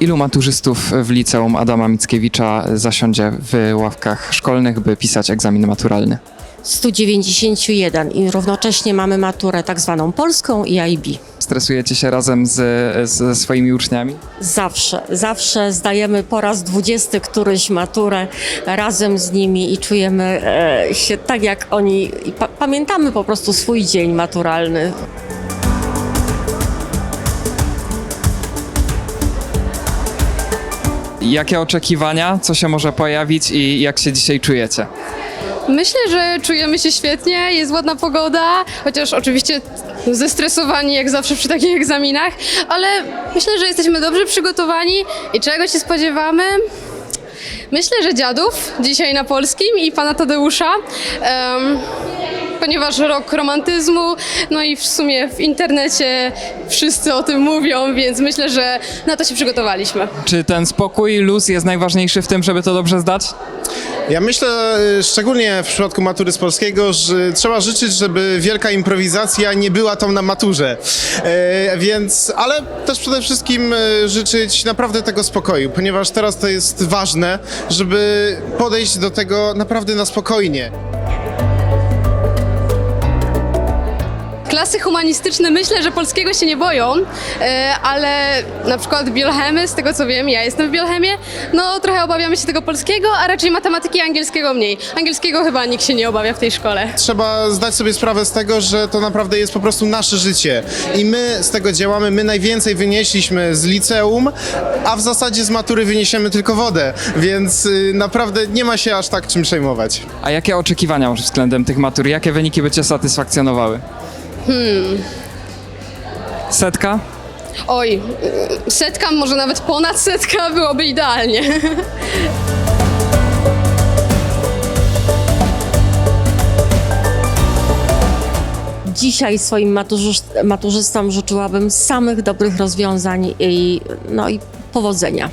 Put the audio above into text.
Ilu maturzystów w liceum Adama Mickiewicza zasiądzie w ławkach szkolnych, by pisać egzamin maturalny? 191 i równocześnie mamy maturę tak zwaną polską i IB. Stresujecie się razem z, ze swoimi uczniami? Zawsze, zawsze zdajemy po raz dwudziesty któryś maturę razem z nimi i czujemy e, się tak jak oni. Pa- pamiętamy po prostu swój dzień maturalny. Jakie oczekiwania, co się może pojawić i jak się dzisiaj czujecie? Myślę, że czujemy się świetnie, jest ładna pogoda, chociaż oczywiście zestresowani jak zawsze przy takich egzaminach, ale myślę, że jesteśmy dobrze przygotowani i czego się spodziewamy? Myślę, że dziadów dzisiaj na polskim i pana Tadeusza. em, Ponieważ rok romantyzmu, no i w sumie w internecie wszyscy o tym mówią, więc myślę, że na to się przygotowaliśmy. Czy ten spokój, luz jest najważniejszy w tym, żeby to dobrze zdać? Ja myślę, y, szczególnie w przypadku matury z polskiego, że trzeba życzyć, żeby wielka improwizacja nie była tam na maturze. E, więc, ale też przede wszystkim e, życzyć naprawdę tego spokoju, ponieważ teraz to jest ważne, żeby podejść do tego naprawdę na spokojnie. Klasy humanistyczne myślę, że polskiego się nie boją, e, ale na przykład biochemy, z tego co wiem, ja jestem w biochemie, no trochę obawiamy się tego polskiego, a raczej matematyki i angielskiego mniej. Angielskiego chyba nikt się nie obawia w tej szkole. Trzeba zdać sobie sprawę z tego, że to naprawdę jest po prostu nasze życie i my z tego działamy, my najwięcej wynieśliśmy z liceum, a w zasadzie z matury wyniesiemy tylko wodę, więc y, naprawdę nie ma się aż tak czym przejmować. A jakie oczekiwania może względem tych matur? Jakie wyniki by cię satysfakcjonowały? Setka? Oj, setka, może nawet ponad setka byłoby idealnie. Dzisiaj swoim maturzyst- maturzystom życzyłabym samych dobrych rozwiązań i, no i powodzenia.